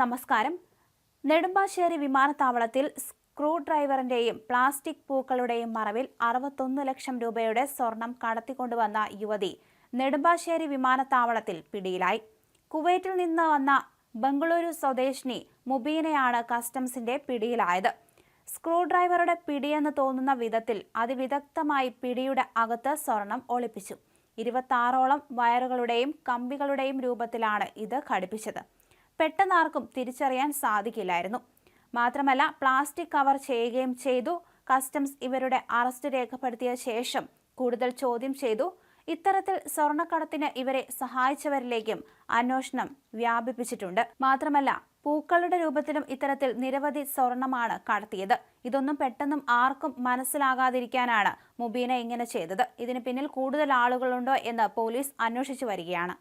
നമസ്കാരം. നെടുമ്പാശ്ശേരി വിമാനത്താവളത്തിൽ screw ഡ്രൈവറിന്റെയും plastic പൂക്കളുടെയും മറവിൽ അറുപത്തൊന്ന് ലക്ഷം രൂപയുടെ സ്വർണം കടത്തിക്കൊണ്ടുവന്ന യുവതി നെടുമ്പാശ്ശേരി വിമാനത്താവളത്തിൽ പിടിയിലായി. കുവൈറ്റിൽ നിന്ന് വന്ന ബംഗളൂരു സ്വദേശിനി മുബീനയാണ് കസ്റ്റംസിന്റെ പിടിയിലായത്. സ്ക്രൂ ഡ്രൈവറുടെ പിടിയെന്ന് തോന്നുന്ന വിധത്തിൽ അതിവിദഗ്ധമായി പിടിയുടെ അകത്ത് സ്വർണം ഒളിപ്പിച്ചു. ഇരുപത്താറോളം വയറുകളുടെയും കമ്പികളുടെയും രൂപത്തിലാണ് ഇത് ഘടിപ്പിച്ചത്. പെട്ടെന്നാർക്കും തിരിച്ചറിയാൻ സാധിക്കില്ലായിരുന്നു. മാത്രമല്ല പ്ലാസ്റ്റിക് കവർ ചെയ്യുകയും ചെയ്തു. കസ്റ്റംസ് ഇവരുടെ അറസ്റ്റ് രേഖപ്പെടുത്തിയ ശേഷം കൂടുതൽ ചോദ്യം ചെയ്തു. ഇത്തരത്തിൽ സ്വർണക്കടത്തിന് ഇവരെ സഹായിച്ചവരിലേക്കും അന്വേഷണം വ്യാപിപ്പിച്ചിട്ടുണ്ട്. മാത്രമല്ല പൂക്കളുടെ രൂപത്തിലും ഇത്തരത്തിൽ നിരവധി സ്വർണമാണ് കടത്തിയത്. ഇതൊന്നും പെട്ടെന്നും ആർക്കും മനസ്സിലാകാതിരിക്കാനാണ് മുബീന ഇങ്ങനെ ചെയ്തത്. ഇതിന് പിന്നിൽ കൂടുതൽ ആളുകളുണ്ടോ എന്ന് പോലീസ് അന്വേഷിച്ചു വരികയാണ്.